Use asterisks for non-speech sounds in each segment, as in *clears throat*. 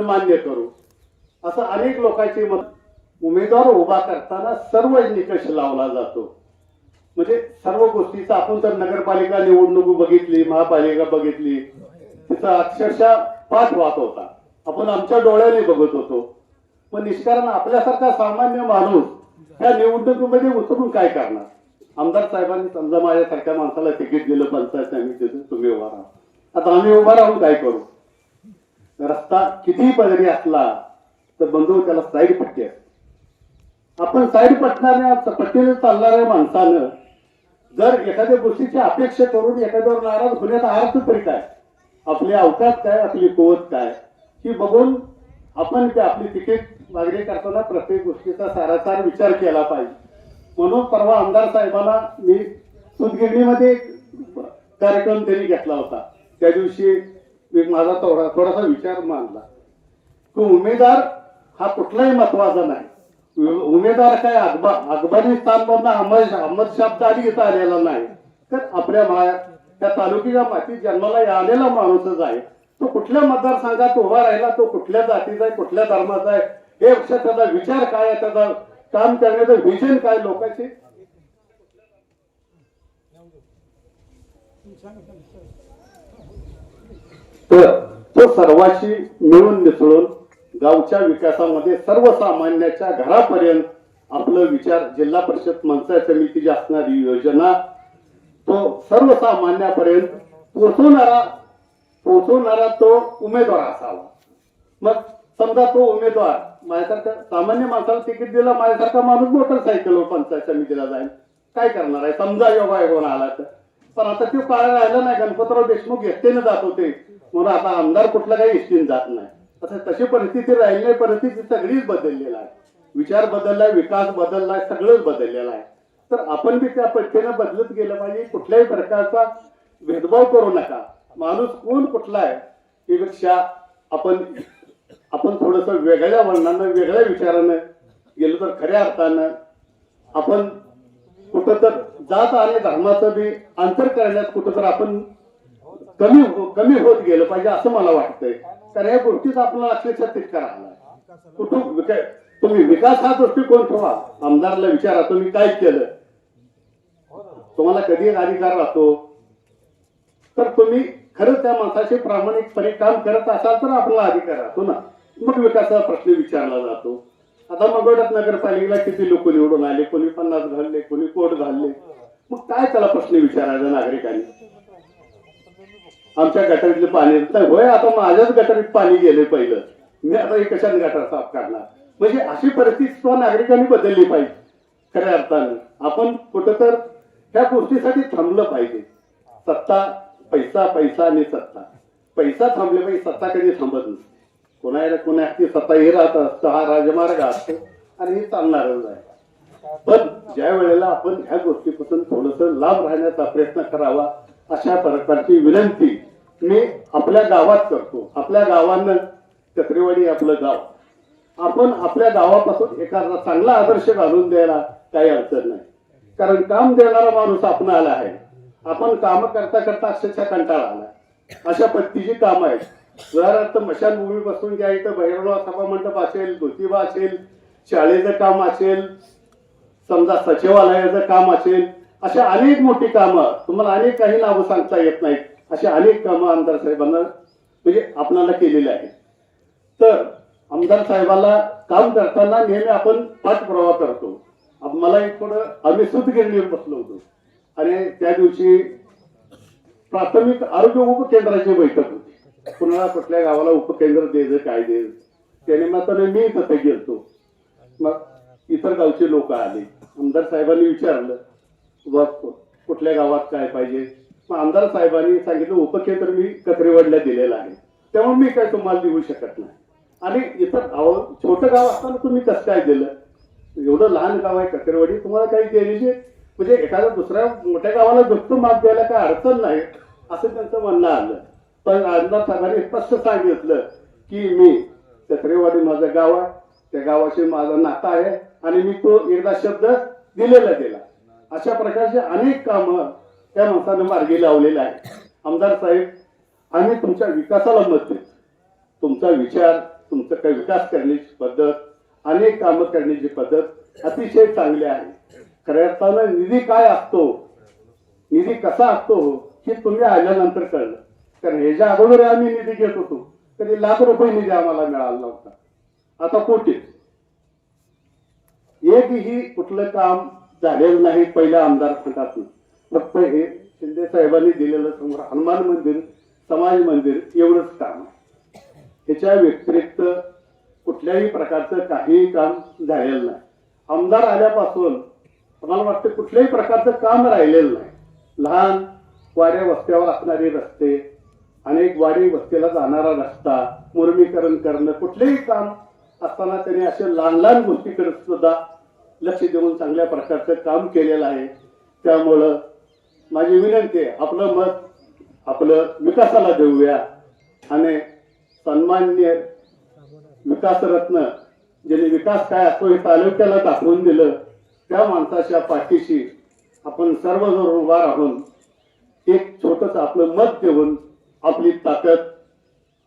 मान्य करू. असं अनेक लोकांची मत उमेदवार उभा करताना सर्व निकष लावला जातो. म्हणजे सर्व गोष्टीचा आपण तर नगरपालिका निवडणूक बघितली महापालिका बघितली तिचा अक्षरशः पाठ वाहत होता. आपण आमच्या डोळ्याने बघत होतो. पण निष्कारण आपल्यासारखा सामान्य माणूस त्या निवडणुकीमध्ये उतरून काय करणार? आमदार साहेबांनी समजा माझ्यासारख्या माणसाला तिकीट दिलं पंचायत समितीचं तुम्ही उभा राहा. आता आम्ही उभा राहून काय करू? रस्ता कितीही पदरी असला तर बंधू त्याला साईड पट्टी असते. आपण साईड पटणाऱ्या पट्टीने चालणाऱ्या माणसानं जर एखाद्या गोष्टीची अपेक्षा करून एखाद्यावर नाराज होण्याचा अर्थ तरी काय आपले अवकाश काय आपली कोवत काय ही बघून आपण ते आपली तिकीट मागणी करताना प्रत्येक गोष्टीचा सारासार विचार केला पाहिजे. म्हणून परवा आमदार साहेबांना मी सुदगिरणीमध्ये कार्यक्रम त्यांनी घेतला होता. त्या दिवशी मी माझा थोडा थोडासा विचार मांडला. की उमेदवार हा कुठलाही महत्त्वाचा नाही. उमेदवार काय अकबा अफगाणिस्तानमधनं अहमद अहमद शब्द आधी इथं आलेला नाही. तर आपल्या मा त्या तालुक्याच्या मातीत जन्माला आलेला माणूसच आहे. तो कुठल्या मतदारसंघात उभा राहिला तो कुठल्या जातीचा आहे कुठल्या धर्माचा आहे हे पक्ष त्याचा विचार काय आहे त्याचा काम करण्याचं विजन काय लोकांचे? तर तो सर्वांशी मिळून मिसळून गावच्या विकासामध्ये सर्वसामान्याच्या घरापर्यंत आपलं विचार जिल्हा परिषद पंचायत समितीची असणारी योजना तो सर्वसामान्यापर्यंत पोहोचवणारा पोहोचवणारा तो उमेदवार असावा. मग समजा तो उमेदवार माझ्यासारखा सामान्य माणसाला तिकीट दिलं माझ्यासारखा माणूस मोटरसायकलवर पंचायत समितीला जाईल. काय करणार आहे? समजा योगा योगा आला तर. पण आता तो काळ राहिला नाही गणपतराव देशमुख एसटीने जात होते. म्हणून आता आमदार कुठला काही इष्टीन जात नाही. तसं तशी परिस्थिती राहिली नाही परिस्थिती सगळीच बदललेली आहे. विचार बदललाय विकास बदललाय सगळंच बदललेलं आहे. तर आपण बी त्या पद्धतीनं बदलत गेलं पाहिजे. कुठल्याही प्रकारचा भेदभाव करू नका. माणूस कोण कुठला आहे यापेक्षा आपण आपण थोडस वेगळ्या वर्णानं वेगळ्या विचारानं गेलो तर खऱ्या अर्थानं आपण कुठं तर जात आणि धर्माचं बी अंतर करण्यात कुठं तर आपण कमी हो- कमी होत गेलं पाहिजे असं मला वाटतंय. तर या गोष्टीत आपल्याला अक्षरशः करायला कुठून तुम्ही विकास हा दृष्टिकोन ठेवा. आमदारला विचारा तुम्ही काय केलं? तुम्हाला कधी एक अधिकार राहतो? तर तुम्ही खरंच त्या माणसाचे प्रामाणिकपणे काम करत असाल तर आपला अधिकार राहतो ना. मग विकासाचा प्रश्न विचारला जातो. आता मंगळवार नगरपालिकेला किती लोक निवडून आले? कोणी पन्नास घालले कोणी कोट घालले? मग काय त्याला प्रश्न विचारायचा नागरिकांनी? आमच्या गटारीतलं पाणी तर होय आता माझ्याच गटारीत पाणी गेले पहिलं. मी आता हे कशाने गटार साफ काढणार म्हणजे अशी परिस्थिती सुद्धा नागरिकांनी बदलली पाहिजे खऱ्या अर्थानं. आपण कुठं तर ह्या गोष्टीसाठी थांबलं पाहिजे. सत्ता पैसा पैसा आणि सत्ता. पैसा थांबले पाहिजे सत्ता कधी थांबत नसते कोणाला कोणाची सत्ता हे राहत असतं हा राजमार्ग असतो आणि हे चालणारच आहे. पण ज्या वेळेला आपण ह्या गोष्टीपासून थोडस लांब राहण्याचा प्रयत्न करावा अशा प्रकारची विनंती मी आपल्या गावात करतो. आपल्या गावानं चक्रेवाडी आपलं गाव. आपण आपल्या गावापासून एखादा चांगला आदर्श घालून द्यायला काही अडचण नाही. कारण काम देणारा माणूस आपण आला आहे. आपण काम करता करता अक्षरशः कंटाळा आला. अशा पद्धतीची कामं आहेत. उदाहरणार्थ मशानभूमी बसून घ्या इथं भैरवला सभा मंडप असेल ज्योतिबा असेल शाळेचं काम असेल समजा सचिवालयाचं काम असेल अशा अनेक मोठी कामं तुम्हाला अनेक काही नावं सांगता येत नाहीत. अशी अनेक कामं आमदार साहेबांना म्हणजे आपणाला केलेली आहेत. तर आमदार साहेबाला काम करताना नेहमी आपण पाठपुरावा करतो. मला एक थोडं आम्ही सुतगिरणीवर बसलो होतो. आणि त्या दिवशी प्राथमिक आरोग्य उपकेंद्राची बैठक होती. कुणाला कुठल्या गावाला उपकेंद्र द्यायचं काय द्यायचं? त्याने मात्र मी तिथे गेलतो. मग इतर गावचे लोक आले. आमदार साहेबांनी विचारलं बघ कुठल्या गावात काय पाहिजे? मग आमदार साहेबांनी सांगितलं उपक्षेत्र मी कत्रेवाडला दिलेलं आहे. तेव्हा मी काय तुम्हाला देऊ शकत नाही. आणि इतर गाव छोटं गाव असताना तुम्ही कसं काय दिलं? एवढं लहान गाव आहे कचरेवडी तुम्हाला काही द्यायचे म्हणजे एखाद्या दुसऱ्या मोठ्या गावाला दुःख माप द्यायला काय अडचण नाही असं त्यांचं म्हणणं आलं. पण आमदार साहेबांनी स्पष्ट सांगितलं की मी कत्रेवाडी माझं गाव आहे त्या गावाशी माझा नाता आहे आणि मी तो एकदा शब्द दिलेला दिला अशा प्रकारचे अनेक कामं त्या माणसानं मार्गी लावलेलं आहे आमदार साहेब आम्ही तुमच्या विकासाला मत देतो. तुमचा विचार तुमचं काही विकास करण्याची पद्धत अनेक कामं करण्याची पद्धत अतिशय चांगली आहे. खऱ्या अर्थानं निधी काय असतो निधी कसा असतो हे तुम्ही आल्यानंतर कळलं. कारण ह्याच्या अगोदर आम्ही निधी घेत होतो. तरी लाख रुपये निधी आम्हाला मिळाला नव्हता. आता कोटी. एकही कुठलं काम झालेलं नाही पहिल्या आमदार फंडातून फक्त हे शिंदे साहेबांनी दिलेलं समोर हनुमान मंदिर समाज मंदिर एवढंच काम आहे. त्याच्या व्यतिरिक्त कुठल्याही प्रकारचं काहीही काम झालेलं नाही. आमदार आल्यापासून मला वाटतं कुठल्याही प्रकारचं काम राहिलेलं नाही. लहान वाऱ्या वस्त्यावर असणारे रस्ते अनेक वाडी वस्तीला जाणारा रस्ता मुरमीकरण करणं कुठलेही काम असताना त्यांनी असे लहान लहान गोष्टीकडे सुद्धा लक्ष देऊन चांगल्या प्रकारचं काम केलेलं आहे. त्यामुळं माझी विनंती आहे आपलं मत आपलं विकासाला देऊया. आणि सन्मान्य विकासरत्न ज्यांनी विकास काय असतो हे तालुक्याला दाखवून दिलं त्या माणसाच्या पाठीशी आपण सर्वजण उभा राहून एक छोटंसं आपलं मत देऊन आपली ताकद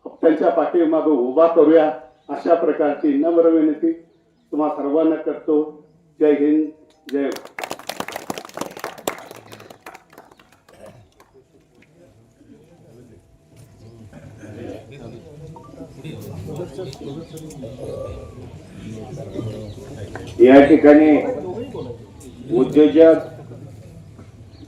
त्यांच्या पाठीमागं उभा करूया अशा प्रकारची नम्र विनंती तुम्हा सर्वांना करतो. जय हिंद जय हो। या ठिकाणी उद्योजक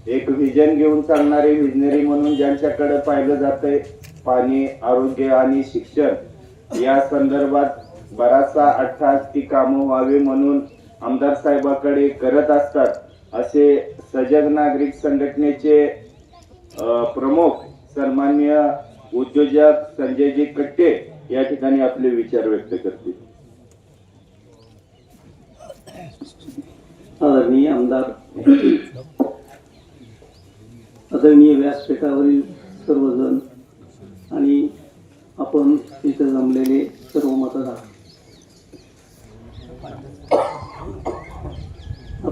एक विजन घेऊन चालणारे विजनरी म्हणून ज्यांच्याकडे पाहिलं जातंय पाणी आरोग्य आणि शिक्षण या संदर्भात बराचसा अठ्ठास ती कामं व्हावी म्हणून आमदार साहेबाकडे करत असतात असे सजग नागरिक संघटनेचे प्रमुख सन्मान्य उद्योजक संजयजी कट्टे या ठिकाणी आपले विचार व्यक्त करतील. आदरणीय आमदार आदरणीय व्यासपीठावरील सर्वजण आणि आपण इथं जमलेले सर्व मतदार.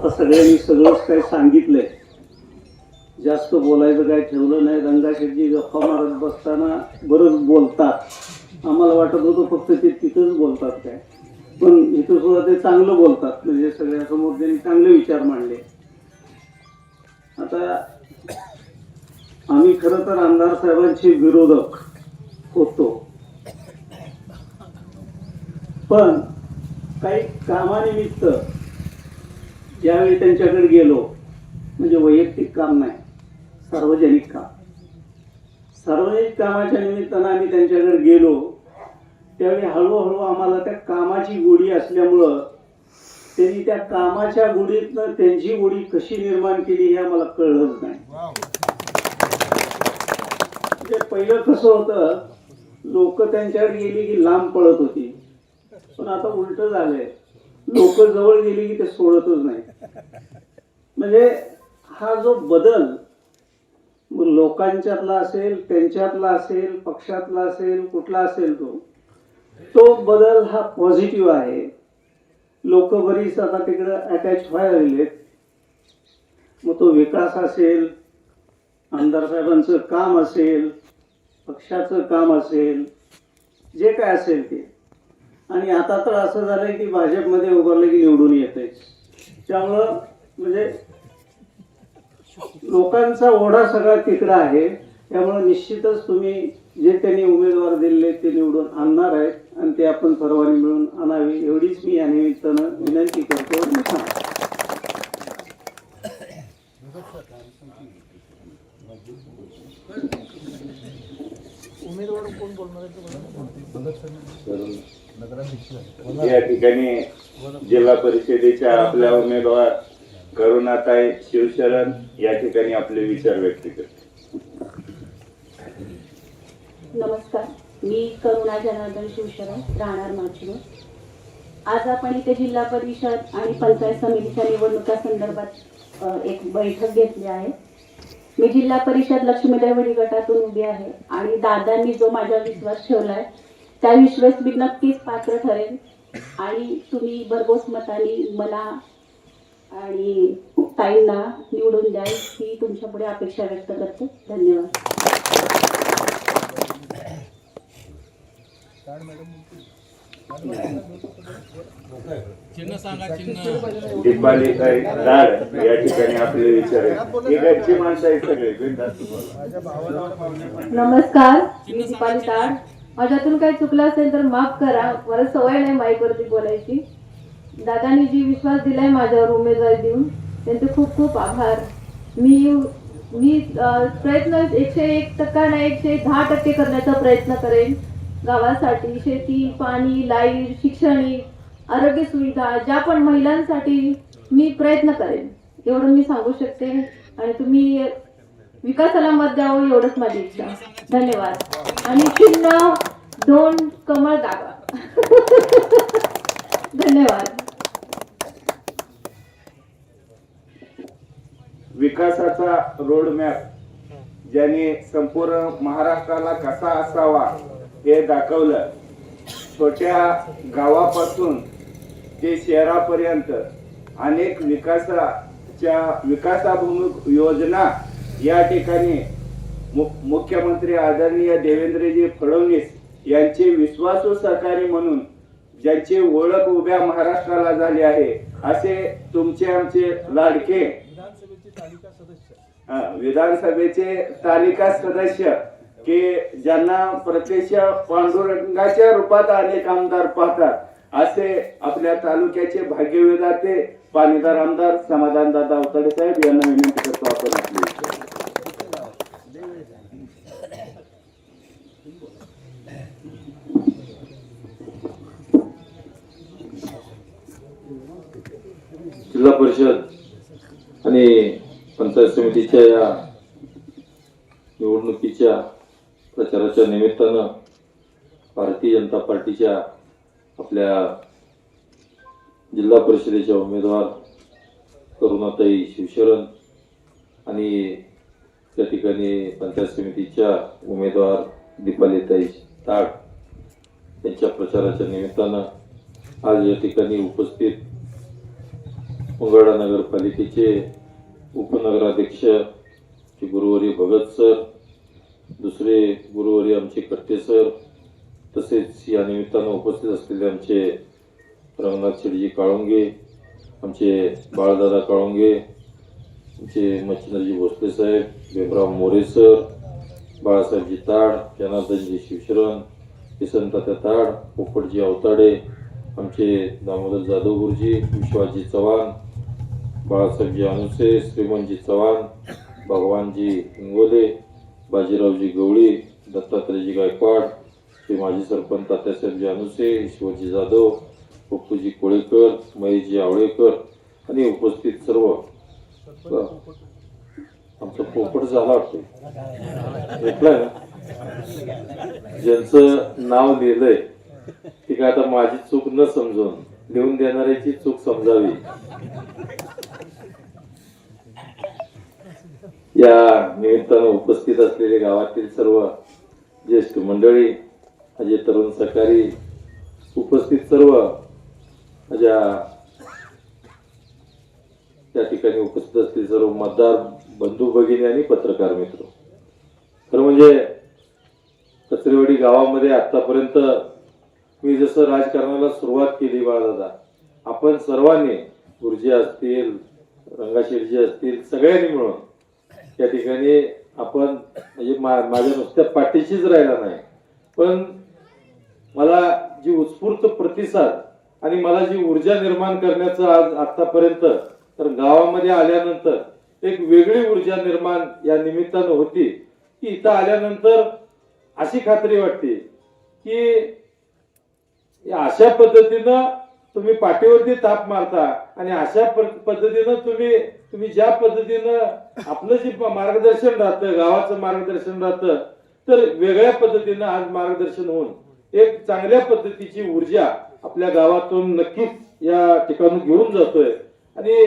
आता सगळ्यांनी सगळंच काही सांगितलंय. जास्त बोलायचं काय ठेवलं नाही. रंगाशेटजी गप्पा मारत बसताना बरंच बोलतात. आम्हाला वाटत होतं फक्त ते तिथंच बोलतात काय. पण इथं सुद्धा ते चांगलं बोलतात. म्हणजे सगळ्यासमोर त्यांनी चांगले विचार मांडले. आता आम्ही खरं तर आमदार साहेबांचे विरोधक होतो. पण काही कामानिमित्त ज्यावेळी त्यांच्याकडे गेलो म्हणजे वैयक्तिक काम नाही सार्वजनिक काम. सार्वजनिक कामाच्या निमित्तानं आम्ही त्यांच्याकडे गेलो त्यावेळी हळूहळू आम्हाला त्या कामाची गोडी असल्यामुळं त्यांनी त्या कामाच्या गोडीतनं त्यांची गोडी कशी निर्माण केली हे आम्हाला कळलंच नाही. म्हणजे पहिलं कसं होतं लोक त्यांच्याकडे गेली की लांब पळत होती. पण आता उलट झालंय. लोक जवळ गेली की ते सोडतच नाही म्हणजे हा जो बदल मग लोकांच्यातला असेल त्यांच्यातला असेल पक्षातला असेल कुठला असेल तो तो बदल हा पॉझिटिव्ह आहे. लोक बरीच आता तिकडं अटॅच व्हायला लागलेत. मग तो विकास असेल आमदार साहेबांचं काम असेल पक्षाचं काम असेल जे काय असेल ते. आणि आता तर असं झालंय की भाजपमध्ये उभारलं की निवडून येते त्यामुळं म्हणजे लोकांचा ओढा सगळा तिकडं आहे. त्यामुळे निश्चितच तुम्ही जे त्यांनी उमेदवार दिलेले ते निवडून आणणार आहेत आणि ते आपण सर्वांनी मिळून आणावे. एवढीच मी या निमित्तानं विनंती करतो. सांगतो. या ठिकाणी जिल्हा परिषदेच्या आपल्या उमेदवार करुणाताई शिवशरण या ठिकाणी आपले विचार व्यक्त करते. नमस्कार. मी करुणा जनार्दन शिवशरण राहणार माचूर. आज आपण इथे जिल्हा परिषद आणि पंचायत समितीच्या निवडणुका संदर्भात एक बैठक घेतली आहे. मी जिल्हा परिषद लक्ष्मीदेव वडी गटातून उभी आहे आणि दादांनी जो माझा विश्वास ठेवला आहे त्या विश्वास मी नक्कीच पात्र ठरेन. आणि तुम्ही भरघोस मताने मला आणि ताईंना निवडून द्याल ही तुमच्यापुढे अपेक्षा व्यक्त करते. धन्यवाद. दीपाली ताई लाड या ठिकाणी आपले विचार आहेत. घरची माणसं आहेत सगळे बिनधास्त बोला. नमस्कार दीपाली ताड. माझ्यातून काही चुकलं असेल तर माफ करा. मला सवय नाही माईकवरती बोलायची. दादांनी जी विश्वास दिलाय माझ्यावर उमेदवारी देऊन त्यांचे खूप खूप आभार. मी मी प्रयत्न एकशे एक टक्का नाही एकशे दहा टक्के करण्याचा प्रयत्न करेन. गावासाठी शेती पाणी लाइट शैक्षणिक आरोग्य सुविधा ज्या पण महिलांसाठी मी प्रयत्न करेन एवढं मी सांगू शकते. आणि तुम्ही विकासाला मत द्यावं एवढंच माझी इच्छा. धन्यवाद. आणि चिन्ह दोन कमळ दाबा. *laughs* धन्यवाद. विकासाचा रोड मॅप ज्याने संपूर्ण महाराष्ट्राला कसा असावा हे दाखवलं. छोट्या गावापासून ते शहरापर्यंत अनेक विकासाच्या विकासाभिमुख योजना या ठिकाणी मु- मुख्यमंत्री आदरणीय देवेंद्रजी फडणवीस यांचे विश्वासू सहकारी म्हणून ज्यांची ओळख उभ्या महाराष्ट्राला झाली आहे असे तुमचे आमचे लाडके विधानसभेचे तालिका सदस्य की ज्यांना प्रत्यक्ष पांडुरंगाच्या रूपात अनेक आमदार पाहतात असे आपल्या तालुक्याचे भाग्यविधाते पाणीदार आमदार समाधान दादा साहेब यांना विनंती करतो आपण आपली जिल्हा परिषद आणि पंचायत समितीच्या या निवडणुकीच्या प्रचाराच्या निमित्तानं भारतीय जनता पार्टीच्या आपल्या जिल्हा परिषदेच्या उमेदवार करुणाताई शिवशरण आणि त्या ठिकाणी पंचायत समितीच्या उमेदवार दीपालीताई ताड यांच्या प्रचाराच्या निमित्तानं आज या ठिकाणी उपस्थित मंगळा नगरपालिकेचे उपनगराध्यक्ष श्री गुरुवारी भगत सर दुसरे गुरुवारी आमचे कट्टे सर तसेच या निमित्तानं उपस्थित असलेले आमचे रंगनाथ शेडजी काळुंगे आमचे बाळदादा काळुंगे आमचे मच्छिंद्रजी भोसले साहेब भीमराव मोरे सर बाळासाहेबजी ताड जनार्दनजी शिवशरण किसनतात्या ताड पोपटजी अवताडे आमचे दामोदर जाधव गुरुजी विश्वासजी चव्हाण बाळासाहेबजी अनुसे श्रीमंतजी चव्हाण भगवानजी हिंगोले बाजीरावजी गवळी दत्तात्रयजी गायकवाड श्री माजी सरपंच तात्यासाहेबजी अनुसे ईश्वरजी जाधव पप्पूजी कोळेकर महेशजी आवळेकर आणि उपस्थित सर्व आमचा पोपट झाला वाटतो ऐकलाय ना ज्यांचं नाव लिहिलंय ती काय आता माझी चूक न समजून लिहून देणाऱ्याची चूक समजावी या निमित्तानं उपस्थित असलेले गावातील सर्व ज्येष्ठ मंडळी माझे तरुण सहकारी उपस्थित सर्व माझ्या त्या ठिकाणी उपस्थित असलेले सर्व मतदार बंधू भगिनी आणि पत्रकार मित्र. तर म्हणजे कचरेवाडी गावामध्ये आतापर्यंत मी जसं राजकारणाला सुरुवात केली बाळदादा आपण सर्वांनी गुरुजी असतील रंगाशेठजी असतील सगळ्यांनी मिळून त्या ठिकाणी आपण म्हणजे मा माझ्या नुसत्या पाठीशीच राहिला नाही. पण मला जी उत्स्फूर्त प्रतिसाद आणि मला जी ऊर्जा निर्माण करण्याचं आज आतापर्यंत तर गावामध्ये आल्यानंतर एक वेगळी ऊर्जा निर्माण या निमित्तानं होती. की इथं आल्यानंतर अशी खात्री वाटते की अशा पद्धतीनं तुम्ही पाठीवरती ताप मारता आणि अशा पद्धतीनं तुम्ही तुम्ही ज्या पद्धतीनं आपलं जे मार्गदर्शन राहतं गावाचं मार्गदर्शन राहतं तर वेगळ्या पद्धतीनं आज मार्गदर्शन होऊन एक चांगल्या पद्धतीची ऊर्जा आपल्या गावातून नक्कीच या ठिकाणी घेऊन जातोय. आणि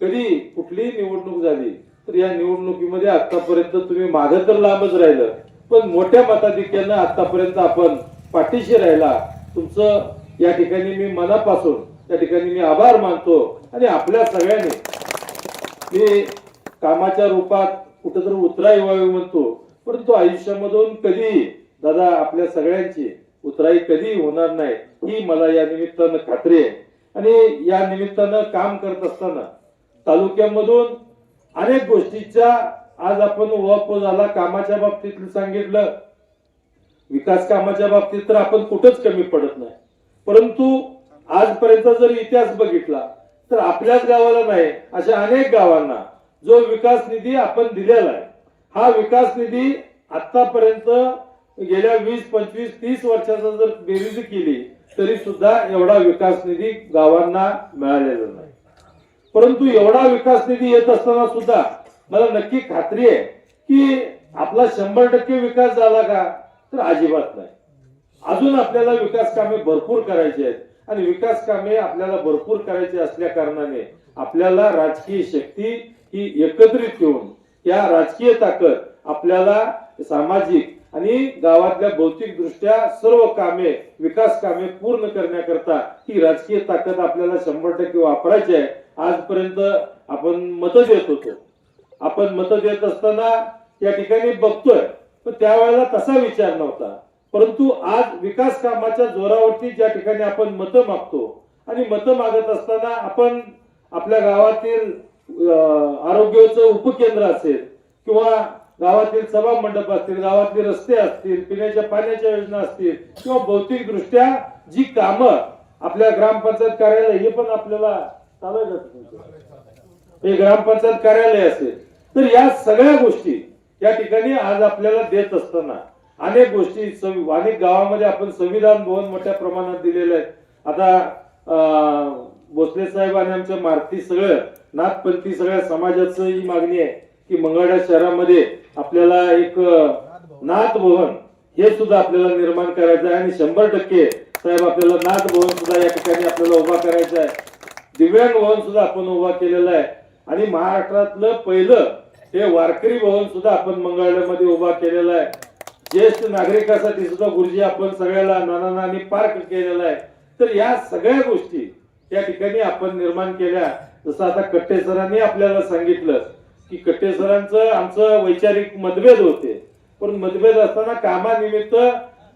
कधी कुठलीही निवडणूक झाली तर या निवडणुकीमध्ये आतापर्यंत तुम्ही मागं तर लांबच राहिलं पण मोठ्या मताधिक्यानं आतापर्यंत आपण पाठीशी राहिला. तुमचं या ठिकाणी मी मनापासून त्या ठिकाणी मी आभार मानतो. आणि आपल्या सगळ्यांनी मी कामाच्या रूपात कुठेतरी उतराई व्हावी म्हणतो. परंतु आयुष्यामधून कधी दादा आपल्या सगळ्यांची उतराई कधी होणार नाही ही मला या निमित्तानं खात्री आहे. आणि या निमित्तानं काम करत असताना तालुक्यामधून अनेक गोष्टीच्या आज आपण वप झाला. कामाच्या बाबतीत सांगितलं. विकास कामाच्या बाबतीत तर आपण कुठंच कमी पडत नाही. परंतु आजपर्यंत जर इतिहास बघितला तर आपल्याच गावाला नाही अशा अनेक गावांना जो विकास निधी आपण दिलेला आहे हा विकास निधी आतापर्यंत गेल्या वीस पंचवीस तीस वर्षाचा जर बेरीज केली तरी सुद्धा एवढा विकास निधी गावांना मिळालेला नाही. परंतु एवढा विकास निधी येत असताना सुद्धा मला नक्की खात्री आहे की आपला शंभर टक्के विकास झाला का? तर अजिबात नाही. अजून आपल्याला विकास कामे भरपूर करायची आहेत. आणि विकास कामे आपल्याला भरपूर करायची असल्या कारणाने आपल्याला राजकीय शक्ती ही एकत्रित घेऊन या राजकीय ताकद आपल्याला सामाजिक आणि गावातल्या भौतिक दृष्ट्या सर्व कामे विकास कामे पूर्ण करण्याकरता ही राजकीय ताकद आपल्याला शंभर टक्के वापरायची आहे. आजपर्यंत आपण मतं देत होतो. आपण मतं देत असताना या ठिकाणी बघतोय पण त्यावेळेला तसा विचार नव्हता. परंतु आज विकास कामाच्या जोरावरती ज्या ठिकाणी आपण मतं मागतो आणि मतं मागत असताना आपण आपल्या गावातील आरोग्याचं उपकेंद्र असेल किंवा गावातील सभा मंडप असतील गावातले रस्ते असतील पिण्याच्या पाण्याच्या योजना असतील किंवा भौतिक दृष्ट्या जी कामं आपल्या ग्रामपंचायत कार्यालय हे पण आपल्याला चालू हे ग्रामपंचायत कार्यालय असेल. तर या सगळ्या गोष्टी या ठिकाणी आज आपल्याला देत असताना अनेक गोष्टी अनेक गावामध्ये आपण संविधान भवन मोठ्या प्रमाणात दिलेलं आहे. आता भोसले साहेब आणि आमच्या मारती सगळं नाथपंथी सगळ्या समाजाचं ही मागणी आहे की मंगळा शहरामध्ये आपल्याला एक नाथ भवन हे सुद्धा आपल्याला निर्माण करायचं आहे आणि शंभर टक्के साहेब आपल्याला नाथ भवन सुद्धा या ठिकाणी आपल्याला उभा करायचं आहे. दिव्यांग भवन सुद्धा आपण उभा केलेलं आहे. आणि महाराष्ट्रातलं पहिलं हे वारकरी भवन सुद्धा आपण मंगळामध्ये उभा केलेलं आहे. ज्येष्ठ नागरिकासाठी सुद्धा गुरुजी आपण सगळ्याला नाना नानी पार्क केलेला आहे. तर या सगळ्या गोष्टी या ठिकाणी आपण निर्माण केल्या. जसं आता कट्टे सरांनी आपल्याला सांगितलं की कट्टे सरांचं आमचं वैचारिक मतभेद होते. पण मतभेद असताना कामानिमित्त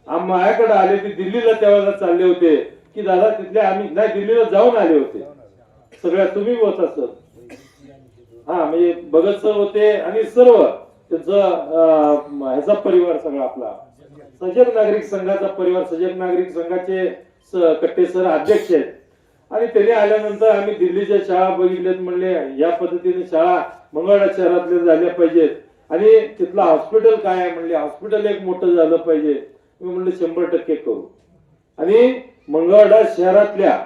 माझ्याकडे आले ते दिल्लीला त्यावेळेला चालले होते की दादा तिथले आम्ही नाही दिल्लीला जाऊन आले होते. सगळ्या तुम्ही होता सर. हा म्हणजे भगत सर होते आणि सर्व. त्यांचं ह्याचा परिवार सगळा आपला. सजग नागरिक संघाचा परिवार सजग नागरिक संघाचे कट्टे सर अध्यक्ष आहेत. आणि त्याने आल्यानंतर आम्ही दिल्लीच्या शाळा बघितल्यात म्हणले या पद्धतीने शाळा मंगळवार शहरातल्या झाल्या पाहिजेत. आणि तिथलं हॉस्पिटल काय आहे म्हणले हॉस्पिटल एक मोठं झालं पाहिजे. मी म्हणलं शंभर टक्के करू. आणि मंगळवाडा शहरातल्या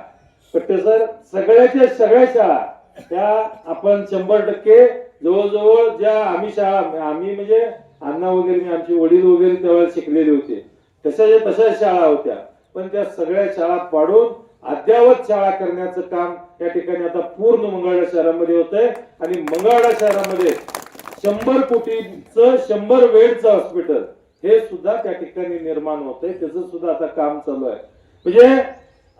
कट्टे सर सगळ्याच्या सगळ्या शाळा त्या आपण शंभर टक्के जवळजवळ ज्या आम्ही शाळा आम्ही म्हणजे अण्णा वगैरे आमचे वडील वगैरे त्यावेळेला शिकलेले होते. तशाच्या तशा शाळा होत्या. पण त्या सगळ्या शाळा पाडून अद्यावत शाळा करण्याचं काम या ठिकाणी आता पूर्ण मंगळवाडा शहरामध्ये होत आहे आणि मंगळवाडा शहरामध्ये शंभर कोटीचं शंभर वेळचं हॉस्पिटल हे सुद्धा त्या ठिकाणी निर्माण होत आहे त्याचं सुद्धा आता काम चालू आहे. म्हणजे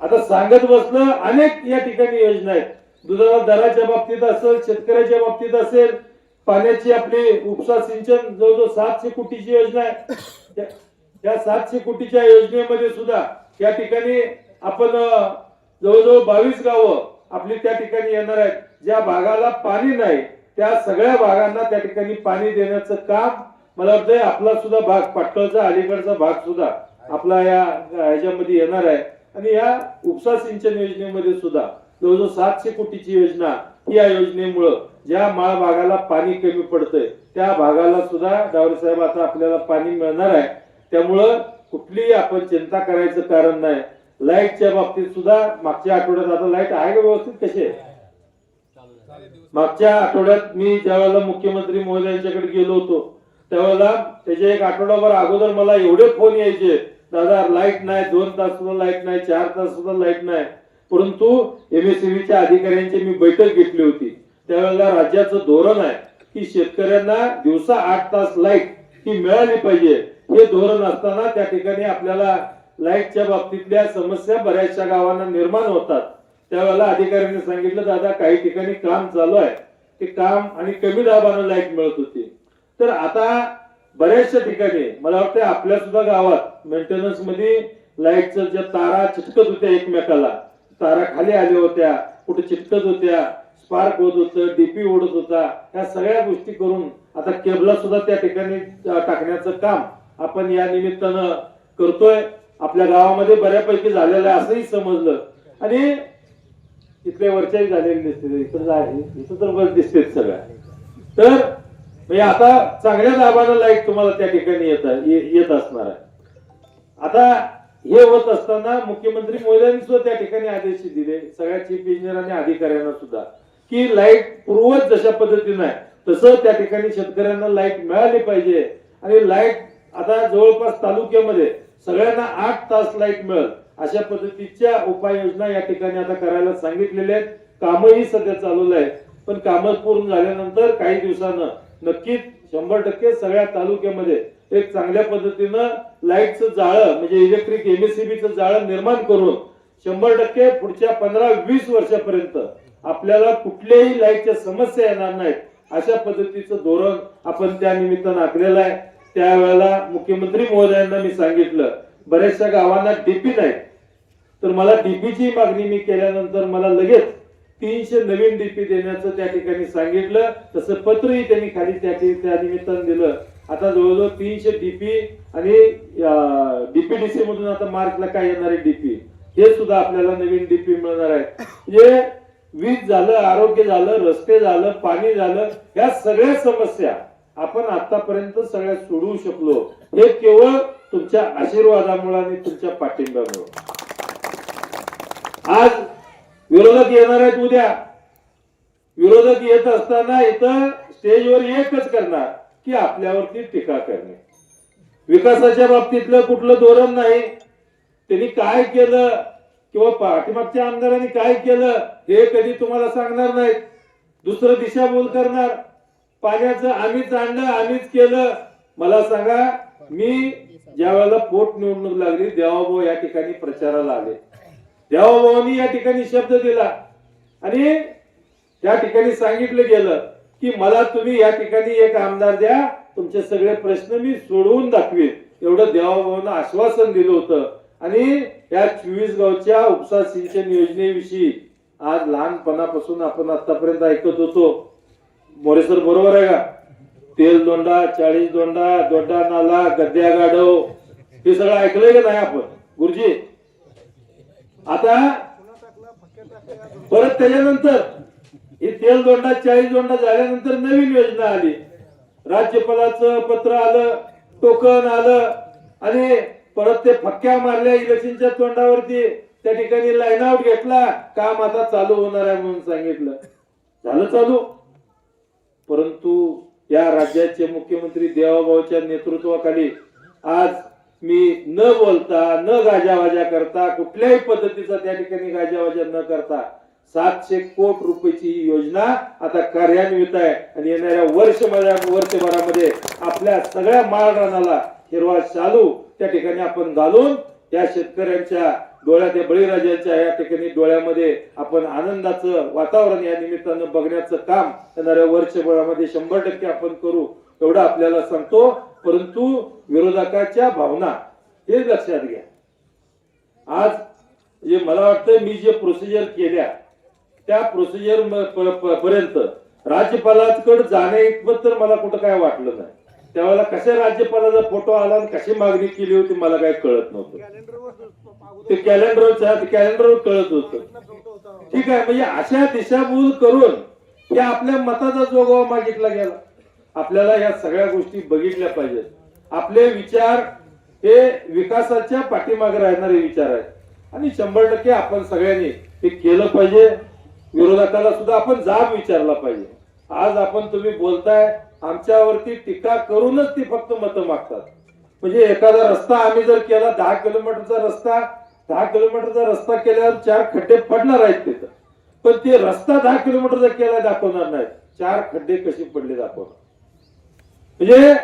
आता सांगत बसलं अनेक या ठिकाणी योजना आहेत. दुधाला दराच्या बाबतीत असेल शेतकऱ्याच्या बाबतीत असेल पाण्याची आपली उपसा सिंचन जवळजवळ सातशे कोटीची योजना आहे. त्या- सातशे कोटीच्या योजनेमध्ये सुद्धा या ठिकाणी आपण जवळजवळ बावीस गावं आपली त्या ठिकाणी येणार आहेत. ज्या भागाला पाणी नाही त्या सगळ्या भागांना त्या ठिकाणी पाणी देण्याचं काम मला वाटतंय आपला सुद्धा भाग पाटकळचा अलीकडचा भाग सुद्धा आपला या ह्याच्यामध्ये येणार आहे. आणि या उपसा सिंचन योजनेमध्ये सुद्धा जवळजवळ सातशे कोटीची योजना या योजनेमुळं ज्या माळ भागाला पाणी कमी पडतंय त्या भागाला सुद्धा डावरे साहेब आता आपल्याला पाणी मिळणार आहे. त्यामुळं कुठलीही आपण चिंता करायचं कारण नाही. लाईटच्या बाबतीत सुद्धा मागच्या आठवड्यात आता लाइट आहे का व्यवस्थित कशी मागच्या आठवड्यात मी ज्यावेळेला मुख्यमंत्री महोदयांच्याकडे गेलो होतो त्यावेळेला त्याच्या एक आठवडाभर अगोदर मला एवढे फोन यायचे दादा लाइट नाही दोन तास सुद्धा लाइट नाही चार तास सुद्धा लाइट नाही परंतु एमएससीबीच्या अधिकाऱ्यांची मी बैठक घेतली होती. त्यावेळेला राज्याचं धोरण आहे की शेतकऱ्यांना दिवसा आठ तास लाइट ही मिळाली पाहिजे. हे धोरण असताना त्या ठिकाणी आपल्याला लाईटच्या बाबतीतल्या समस्या बऱ्याचशा गावांना निर्माण होतात. त्यावेळेला अधिकाऱ्यांनी सांगितलं दादा काही ठिकाणी काम चालू आहे. ते काम आणि कमी दाबानं लाइट मिळत होती. तर आता बऱ्याचशा ठिकाणी मला वाटतं आपल्या सुद्धा गावात मेंटेनन्समध्ये लाईटच्या ज्या तारा चिटकत होत्या एकमेकाला तारा खाली आल्या होत्या कुठे चिटकत होत्या स्पार्क होत होतं डीपी ओढत होता या सगळ्या गोष्टी करून आता केबला सुद्धा त्या ठिकाणी टाकण्याचं काम आपण या निमित्तानं करतोय. आपल्या गावामध्ये बऱ्यापैकी झालेलं आहे असंही समजलं. आणि इथले वरच्याही झालेले दिसते इथं आहे इथं तर बस दिसतेच सगळ्या. तर म्हणजे आता चांगल्या दाबानं लाइट तुम्हाला त्या ठिकाणी येत आहे- येत असणार आहे. आता हे होत असताना मुख्यमंत्री मोदयांनी सुद्धा त्या ठिकाणी आदेश दिले सगळ्या चीफ इंजिनियर आणि अधिकाऱ्यांना सुद्धा की लाइट पूर्वच जशा पद्धतीनं आहे तसं त्या ठिकाणी शेतकऱ्यांना लाइट मिळाली पाहिजे. आणि लाइट आता जवळपास तालुक्यामध्ये सगळ्यांना आठ तास लाइट मिळेल अशा पद्धतीच्या उपाययोजना या ठिकाणी आता करायला सांगितलेल्या आहेत. कामही सध्या चालू आहेत. पण कामं पूर्ण झाल्यानंतर काही दिवसानं नक्कीच शंभर टक्के सगळ्या तालुक्यामध्ये एक चांगल्या पद्धतीनं लाईटचं जाळं म्हणजे इलेक्ट्रिक एमएससीबीचं जाळं निर्माण करून शंभर टक्के पुढच्या पंधरा वीस वर्षापर्यंत आपल्याला कुठल्याही लाईटच्या समस्या येणार नाहीत. अशा पद्धतीचं धोरण आपण त्या निमित्तानं आखलेलं आहे. त्यावेळेला मुख्यमंत्री महोदयांना मी सांगितलं बऱ्याचशा गावांना डीपी नाही तर मला डीपीची मागणी मी केल्यानंतर मला लगेच तीनशे नवीन डीपी देण्याचं त्या ठिकाणी सांगितलं. तसं पत्रही त्यांनी खाली त्या त्या निमित्तानं दिलं. आता जवळजवळ तीनशे डीपी आणि डीपीडीसी मधून आता मार्कला काय येणार आहे डीपी हे सुद्धा आपल्याला नवीन डीपी मिळणार आहे. म्हणजे वीज झालं आरोग्य झालं रस्ते झालं पाणी झालं या सगळ्या समस्या आपण आतापर्यंत सगळ्या सोडवू शकलो. हे केवळ तुमच्या आशीर्वादामुळे आणि तुमच्या पाठिंब्यामुळे. आज विरोधक येणार आहेत उद्या. विरोधक येत असताना इथं स्टेजवर एकच करणार. की आपल्यावरती टीका करणे. विकासाच्या बाबतीतलं कुठलं धोरण नाही. त्यांनी काय केलं किंवा पाठीमागच्या आमदारांनी काय केलं हे कधी तुम्हाला सांगणार नाहीत. दुसरं दिशाभूल करणार. पाण्याचं आम्हीच आणलं आम्हीच केलं. मला सांगा मी ज्या वेळेला पोट निवडणूक लागली देवाभाऊ या ठिकाणी प्रचाराला आले. देवाभाऊनी या ठिकाणी शब्द दिला. आणि त्या ठिकाणी सांगितलं गेलं की मला तुम्ही या ठिकाणी एक आमदार द्या तुमचे सगळे प्रश्न मी सोडवून दाखवीन. एवढं देवाभावानं आश्वासन दिलं होतं. आणि या चोवीस गावच्या उपसा सिंचन योजनेविषयी आज लहानपणापासून आपण आतापर्यंत ऐकत होतो. मोरेसर बरोबर आहे का? तेल दोंडा चाळीस दोंडा दोंडा नाला गद्या गाडव हे सगळं ऐकलंय का नाही आपण? गुरुजी आता परत त्याच्यानंतर ही तेल दोंडा चाळीस दोंडा झाल्यानंतर नवीन योजना आली. राज्यपालाचं पत्र आलं टोकन आलं आणि परत ते फक्क्या मारल्या इलेक्शनच्या तोंडावरती. त्या ठिकाणी लाईन आउट घेतला काम आता चालू होणार आहे म्हणून सांगितलं. झालं चालू. परंतु या राज्याचे मुख्यमंत्री देवाभाऊच्या नेतृत्वाखाली आज मी न बोलता न गाजावाजा करता कुठल्याही पद्धतीचा त्या ठिकाणी गाजावाजा न करता सातशे कोट रुपयाची ही योजना आता कार्यान्वित आहे. आणि येणाऱ्या वर्ष वर्षभरामध्ये आपल्या सगळ्या माळरानाला हिरवा शालू त्या ठिकाणी आपण घालून त्या शेतकऱ्यांच्या डोळ्यात बळीराजाच्या या ठिकाणी डोळ्यामध्ये आपण आनंदाचं वातावरण या निमित्तानं बघण्याचं काम येणाऱ्या वर्षभरामध्ये शंभर टक्के आपण करू एवढं आपल्याला सांगतो. परंतु विरोधकाच्या भावना हे लक्षात घ्या. आज जे मला वाटतं मी जे प्रोसिजर केल्या त्या प्रोसिजर पर्यंत राज्यपालांकडे जाण्या इतपत तर मला कुठं काय वाटलं नाही. त्यावेळेला कशा राज्यपालाचा फोटो आला आणि कशी मागणी केली होती मला काय कळत नव्हतं. ते कॅलेंडरच्या कॅलेंडरवर कळत होतं. ठीक आहे म्हणजे अशा दिशाभूल करून हे आपल्या मताचा जोगावा मागितला गेला. आपल्याला या सगळ्या गोष्टी बघितल्या पाहिजेत. आपले विचार हे विकासाच्या पाठीमागे राहणारे विचार आहेत. आणि शंभर टक्के आपण सगळ्यांनी ते केलं पाहिजे. विरोधकाला सुद्धा आपण जाब विचारला पाहिजे. आज आपण तुम्ही बोलताय आमच्यावरती टीका करूनच ती फक्त मतं मागतात. म्हणजे एखादा रस्ता आम्ही जर केला दहा किलोमीटरचा रस्ता दहा किलोमीटरचा रस्ता केल्यावर चार खड्डे पडणार आहेत तिथं. पण ते रस्ता दहा किलोमीटरचा केला दाखवणार नाहीत. चार खड्डे कसे पडले दाखवणार? म्हणजे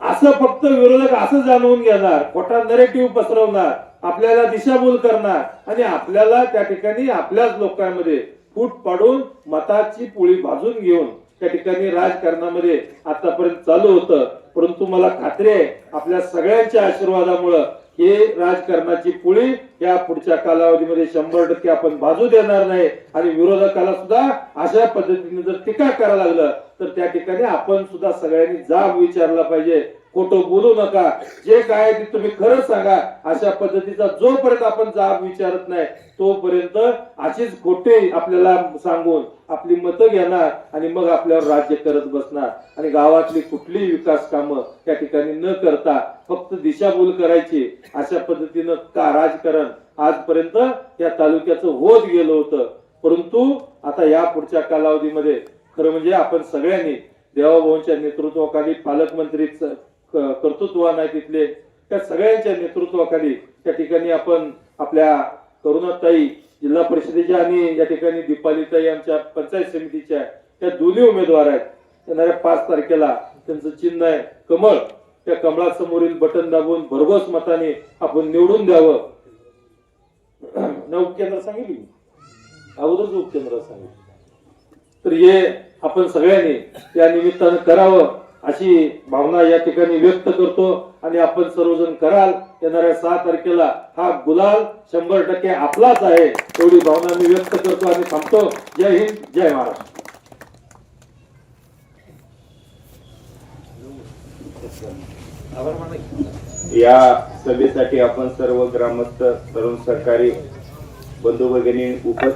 असं फक्त विरोधक असं जाणवून घेणार खोटा नरेटिव्ह पसरवणार आपल्याला दिशाभूल करणार आणि आपल्याला त्या ठिकाणी आपल्याच लोकांमध्ये फूट पाडून मताची पोळी भाजून घेऊन त्या ठिकाणी राजकारणामध्ये आतापर्यंत चालू होतं. परंतु मला खात्री आहे आपल्या सगळ्यांच्या आशीर्वादामुळं हे राजकारणाची पुळी या पुढच्या कालावधीमध्ये शंभर टक्के आपण बाजू देणार नाही. आणि विरोधकाला सुद्धा अशा पद्धतीने जर टीका करायला लागलं तर त्या ठिकाणी आपण सुद्धा सगळ्यांनी जाब विचारला पाहिजे. खोटं बोलू नका. जे काय ते तुम्ही खरं सांगा. अशा पद्धतीचा जोपर्यंत आपण जाब विचारत नाही तोपर्यंत अशीच खोटे आपल्याला सांगून आपली मतं घेणार आणि मग आपल्यावर राज्य करत बसणार. आणि गावातली कुठलीही विकास कामं त्या ठिकाणी न करता फक्त दिशाभूल करायची. अशा पद्धतीनं का राजकारण आजपर्यंत या तालुक्याचं होत गेलं होतं. परंतु आता या पुढच्या कालावधीमध्ये खरं म्हणजे आपण सगळ्यांनी देवाभाऊंच्या नेतृत्वाखाली पालकमंत्री कर्तृत्वान आहे तिथले. त्या सगळ्यांच्या नेतृत्वाखाली त्या ठिकाणी आपण आपल्या करुणाताई जिल्हा परिषदेच्या आणि या ठिकाणी दीपालीताई आमच्या पंचायत समितीच्या त्या दोन्ही उमेदवार आहेत. येणाऱ्या पाच तारखेला त्यांचं चिन्ह आहे. कमळ. त्या कमळासमोरील बटन दाबून भरघोस मताने आपण निवडून द्यावं. *clears throat* ना उपकेंद्र सांगितली. अगोदरच उपकेंद्र सांगितलं. तर हे आपण सगळ्यांनी त्या निमित्तानं करावं. अशी भावना या ठिकाणी व्यक्त करतो आणि आपण सर्वजण कराल येणाऱ्या सहा तारखेला हा गुलाल शंभर टक्के आपलाच आहे एवढी भावना मी व्यक्त करतो आणि थांबतो. जय हिंद जय महाराष्ट्र. या सभेसाठी आपण सर्व ग्रामस्थ तरुण सरकारी बंधू भगिनी उपस्थित